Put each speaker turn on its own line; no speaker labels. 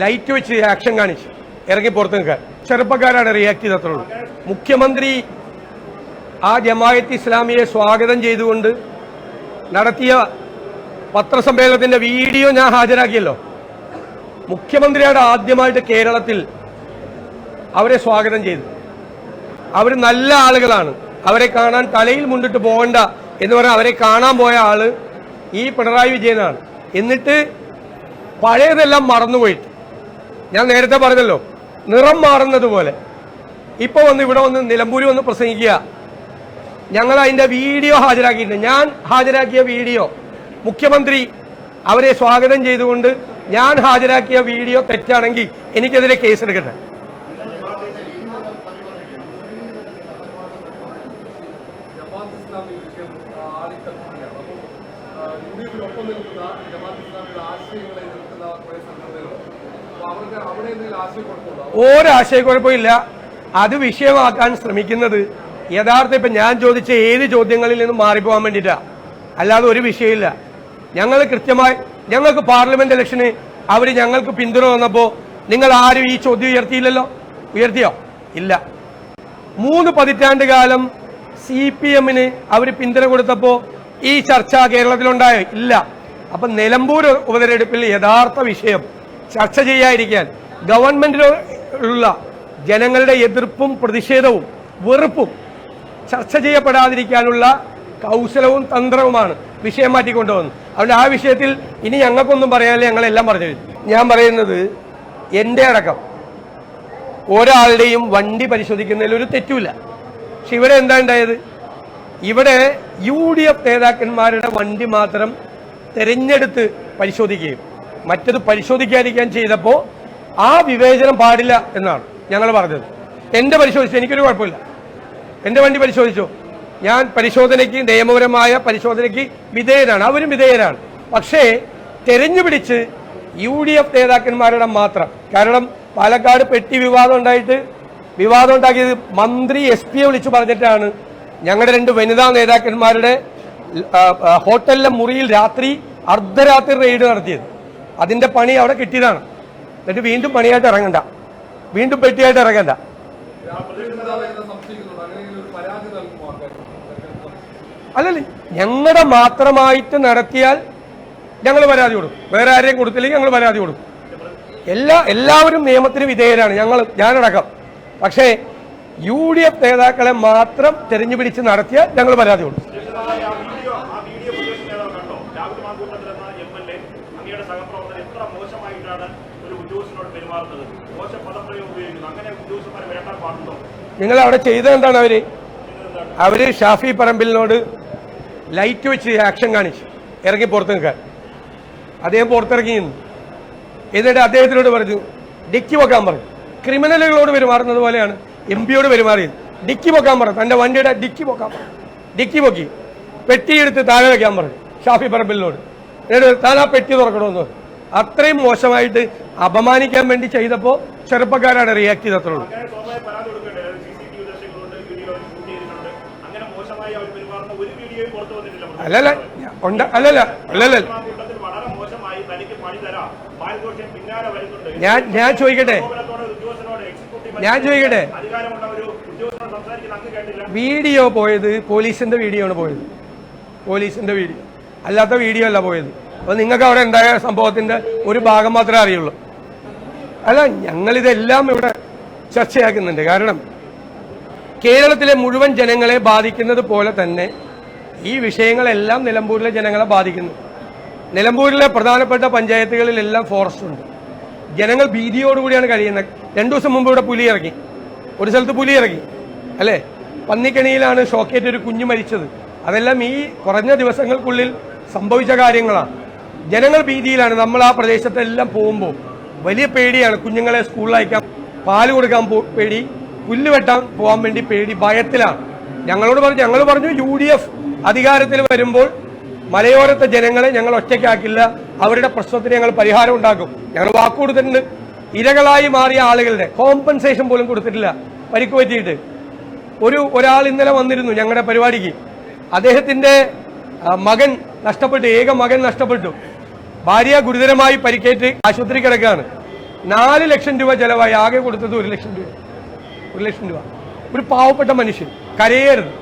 Light വെച്ച് action കാണിച്ച്. ഇറങ്ങി പുറത്ത് നിൽക്കാൻ ചെറുപ്പക്കാരാണ് റിയാക്ട് ചെയ്തത്രയുള്ളൂ മുഖ്യമന്ത്രി ആ ജമായത്ത് ഇസ്ലാമിയെ സ്വാഗതം ചെയ്തുകൊണ്ട് നടത്തിയ പത്രസമ്മേളനത്തിന്റെ വീഡിയോ ഞാൻ ഹാജരാക്കിയല്ലോ. മുഖ്യമന്ത്രിയാണ് ആദ്യമായിട്ട് കേരളത്തിൽ അവരെ സ്വാഗതം ചെയ്തു. അവർ നല്ല ആളുകളാണ്. അവരെ കാണാൻ തലയിൽ മുണ്ടിട്ട് പോകണ്ട എന്ന് പറഞ്ഞാൽ അവരെ കാണാൻ പോയ ആൾ ഈ പിണറായി വിജയനാണ്. എന്നിട്ട് പഴയതെല്ലാം മറന്നുപോയിട്ട്. ഞാൻ നേരത്തെ പറഞ്ഞല്ലോ നിറം മാറുന്നത് പോലെ. ഇപ്പൊ വന്ന് ഇവിടെ വന്ന് നിലമ്പൂരി വന്ന് പ്രസംഗിക്കുക. ഞങ്ങൾ അതിന്റെ വീഡിയോ ഹാജരാക്കിയിട്ടുണ്ട്. ഞാൻ ഹാജരാക്കിയ വീഡിയോ മുഖ്യമന്ത്രി അവരെ സ്വാഗതം ചെയ്തുകൊണ്ട് ഞാൻ ഹാജരാക്കിയ വീഡിയോ തെറ്റാണെങ്കിൽ എനിക്കെതിരെ കേസ്
എടുക്കട്ടെ ഇസ്ലാമി വിഷയം ആളിക്കത്തുകയാണ് അപ്പോൾ യു ഡി എഫിനൊപ്പം നിൽക്കുന്ന ജമാഅത്ത് ഇസ്ലാമിയുടെ ആശയങ്ങളെ എതിർക്കുന്ന കുറേ സംഘടനകളുണ്ട് അപ്പോൾ അവർക്ക് അവിടെ എന്തെങ്കിലും ആശയക്കുഴപ്പമുണ്ടോ
ഒരാശയക്കുഴപ്പമില്ല അത് വിഷയമാക്കാൻ ശ്രമിക്കുന്നത് യഥാർത്ഥം ഇപ്പം ഞാൻ ചോദിച്ച ഏത് ചോദ്യങ്ങളിൽ നിന്നും മാറിപ്പോകാൻ വേണ്ടിയിട്ടാണ് അല്ലാതെ ഒരു വിഷയമില്ല. ഞങ്ങൾ കൃത്യമായി ഞങ്ങൾക്ക് പാർലമെന്റ് ഇലക്ഷന് അവർ ഞങ്ങൾക്ക് പിന്തുണ വന്നപ്പോൾ നിങ്ങൾ ആരും ഈ ചോദ്യം ഉയർത്തിയില്ലല്ലോ? ഉയർത്തിയോ? ഇല്ല. മൂന്ന് പതിറ്റാണ്ട് കാലം സി പി എമ്മിന് അവർ പിന്തുണ കൊടുത്തപ്പോൾ ഈ ചർച്ച കേരളത്തിലുണ്ടായോ? ഇല്ല. അപ്പം നിലമ്പൂർ ഉപതെരഞ്ഞെടുപ്പിൽ യഥാർത്ഥ വിഷയം ചർച്ച ചെയ്യാതിരിക്കാൻ ഗവൺമെന്റിലുള്ള ജനങ്ങളുടെ എതിർപ്പും പ്രതിഷേധവും വെറുപ്പും ചർച്ച ചെയ്യപ്പെടാതിരിക്കാനുള്ള കൗശലവും തന്ത്രവുമാണ് വിഷയം മാറ്റിക്കൊണ്ടുവന്നത്. അതുകൊണ്ട് ആ വിഷയത്തിൽ ഇനി ഞങ്ങൾക്കൊന്നും പറയാനില്ല ഞങ്ങളെല്ലാം പറഞ്ഞു ഞാൻ പറയുന്നത് എന്റെ അടക്കം. ഒരാളുടെയും വണ്ടി പരിശോധിക്കുന്നതിൽ ഒരു തെറ്റുമില്ല. പക്ഷെ ഇവിടെ എന്താ ഉണ്ടായത്? ഇവിടെ യു ഡി എഫ് നേതാക്കന്മാരുടെ വണ്ടി മാത്രം തെരഞ്ഞെടുത്ത് പരിശോധിക്കുകയും മറ്റത് പരിശോധിക്കാതിരിക്കാൻ ചെയ്തപ്പോൾ ആ വിവേചനം പാടില്ല എന്നാണ് ഞങ്ങൾ പറഞ്ഞത്. എന്റെ പരിശോധിച്ചു എനിക്കൊരു കുഴപ്പമില്ല. എന്റെ വണ്ടി പരിശോധിച്ചു. ഞാൻ പരിശോധനയ്ക്ക് നിയമപരമായ പരിശോധനയ്ക്ക് വിധേയനാണ് അവരും വിധേയരാണ്. പക്ഷേ തെരഞ്ഞുപിടിച്ച് യു ഡി എഫ് നേതാക്കന്മാരുടെ മാത്രം കാരണം പാലക്കാട് പെട്ടി വിവാദം ഉണ്ടായിട്ട് വിവാദം ഉണ്ടാക്കിയത് മന്ത്രി എസ് പിയെ വിളിച്ചു പറഞ്ഞിട്ടാണ് ഞങ്ങളുടെ രണ്ട് വനിതാ നേതാക്കന്മാരുടെ ഹോട്ടലിലെ മുറിയിൽ രാത്രി അർദ്ധരാത്രി റെയ്ഡ് നടത്തിയത്. അതിന്റെ പണി അവിടെ കിട്ടിയതാണ്. എന്നിട്ട് വീണ്ടും പണിയായിട്ട് ഇറങ്ങണ്ട. വീണ്ടും പെട്ടിയായിട്ട് ഇറങ്ങണ്ട. അല്ലല്ലേ ഞങ്ങളുടെ മാത്രമായിട്ട് നടത്തിയാൽ ഞങ്ങൾ പരാതി കൊടുക്കും. വേറെ ആരെയും കൊടുത്തില്ലെങ്കിൽ ഞങ്ങൾ പരാതി കൊടുക്കും. എല്ലാ എല്ലാവരും നിയമത്തിന് വിധേയരാണ്. ഞങ്ങൾ ഞാനടക്കം. പക്ഷേ യു ഡി എഫ് നേതാക്കളെ മാത്രം തെരഞ്ഞു പിടിച്ച് നടത്തിയാൽ ഞങ്ങൾ പരാതി കൊടുക്കും. നിങ്ങൾ അവിടെ ചെയ്തത് എന്താണ് അവർ? അവർ ഷാഫി പറമ്പിലിനോട് ലൈറ്റ് വെച്ച് ആക്ഷൻ കാണിച്ചു. ഇറങ്ങി പുറത്ത് നിൽക്കാൻ. അദ്ദേഹം പുറത്തിറങ്ങി നിന്നു. എന്നിട്ട് അദ്ദേഹത്തിനോട് പറഞ്ഞു ഡിക്കി വെക്കാൻ പറഞ്ഞു ക്രിമിനലുകളോട് പെരുമാറുന്നത് പോലെയാണ് എം പിയോട് പെരുമാറിയത്. ഡിക്കി പൊക്കാൻ പറഞ്ഞു തന്റെ വണ്ടിയുടെ ഡിക്കി പൊക്കാൻ പറഞ്ഞു ഡിക്കി പൊക്കി പെട്ടിയെടുത്ത് താഴെ വെക്കാൻ പറഞ്ഞു ഷാഫി പറമ്പിലിനോട്. എന്നിട്ട് താൻ ആ പെട്ടി തുറക്കണമെന്ന് പറഞ്ഞു. അത്രയും മോശമായിട്ട് അപമാനിക്കാൻ വേണ്ടി ചെയ്തപ്പോൾ ചെറുപ്പക്കാരാണ് റിയാക്ട് ചെയ്തത്രയുള്ളൂ അല്ലല്ല ഉണ്ട്. അല്ലല്ല അല്ലല്ല. ഞാൻ ഞാൻ ചോദിക്കട്ടെ? ഞാൻ ചോദിക്കട്ടെ? വീഡിയോ പോയത് പോലീസിന്റെ വീഡിയോ ആണ് പോയത്. പോലീസിന്റെ വീഡിയോ അല്ലാത്ത വീഡിയോ അല്ല പോയത്. അപ്പൊ നിങ്ങൾക്ക് അവിടെ ഉണ്ടായ സംഭവത്തിന്റെ ഒരു ഭാഗം മാത്രമേ അറിയുള്ളൂ. അല്ല ഞങ്ങളിതെല്ലാം ഇവിടെ ചർച്ചയാക്കുന്നുണ്ട്. കാരണം കേരളത്തിലെ മുഴുവൻ ജനങ്ങളെ ബാധിക്കുന്നത് പോലെ തന്നെ ഈ വിഷയങ്ങളെല്ലാം നിലമ്പൂരിലെ ജനങ്ങളെ ബാധിക്കുന്നു. നിലമ്പൂരിലെ പ്രധാനപ്പെട്ട പഞ്ചായത്തുകളിലെല്ലാം ഫോറസ്റ്റ് ഉണ്ട്. ജനങ്ങൾ ഭീതിയോടുകൂടിയാണ് കഴിയുന്നത്. രണ്ടു ദിവസം മുമ്പ് ഇവിടെ പുലി ഇറങ്ങി. ഒരു സ്ഥലത്ത് പുലി ഇറങ്ങി. അല്ലേ? പന്നിക്കണിയിലാണ് ഷോക്കേറ്റ് ഒരു കുഞ്ഞു മരിച്ചത്. അതെല്ലാം ഈ കുറഞ്ഞ ദിവസങ്ങൾക്കുള്ളിൽ സംഭവിച്ച കാര്യങ്ങളാണ് ജനങ്ങൾ ഭീതിയിലാണ്. നമ്മൾ ആ പ്രദേശത്തെല്ലാം പോകുമ്പോൾ വലിയ പേടിയാണ് കുഞ്ഞുങ്ങളെ സ്കൂളിൽ അയക്കാൻ. പാൽ കൊടുക്കാൻ പേടി പുല്ല് വെട്ടാൻ പോകാൻ വേണ്ടി പേടി ഭയത്തിലാണ്. ഞങ്ങളോട് പറഞ്ഞു ഞങ്ങൾ പറഞ്ഞു യു ഡി എഫ് അധികാരത്തിൽ വരുമ്പോൾ മലയോരത്തെ ജനങ്ങളെ ഞങ്ങൾ ഒറ്റയ്ക്കാക്കില്ല. അവരുടെ പ്രശ്നത്തിന് ഞങ്ങൾ പരിഹാരം ഉണ്ടാക്കും. ഞങ്ങൾ വാക്കുകൊടുത്തിട്ടുണ്ട് ഇരകളായി മാറിയ ആളുകളുടെ കോമ്പൻസേഷൻ പോലും കൊടുത്തിട്ടില്ല. പരിക്ക് പറ്റിയിട്ട്. ഒരു ഒരാൾ ഇന്നലെ വന്നിരുന്നു ഞങ്ങളുടെ പരിപാടിക്ക്. അദ്ദേഹത്തിന്റെ മകൻ നഷ്ടപ്പെട്ടു. ഏക മകൻ നഷ്ടപ്പെട്ടു. ഭാര്യ ഗുരുതരമായി പരിക്കേറ്റ് ആശുപത്രി കിടക്കുകയാണ്. നാല് ലക്ഷം രൂപ ചെലവായി. ആകെ കൊടുത്തത് ഒരു ലക്ഷം രൂപ. ഒരു ലക്ഷം രൂപ. ഒരു പാവപ്പെട്ട മനുഷ്യൻ. കരയരുത്.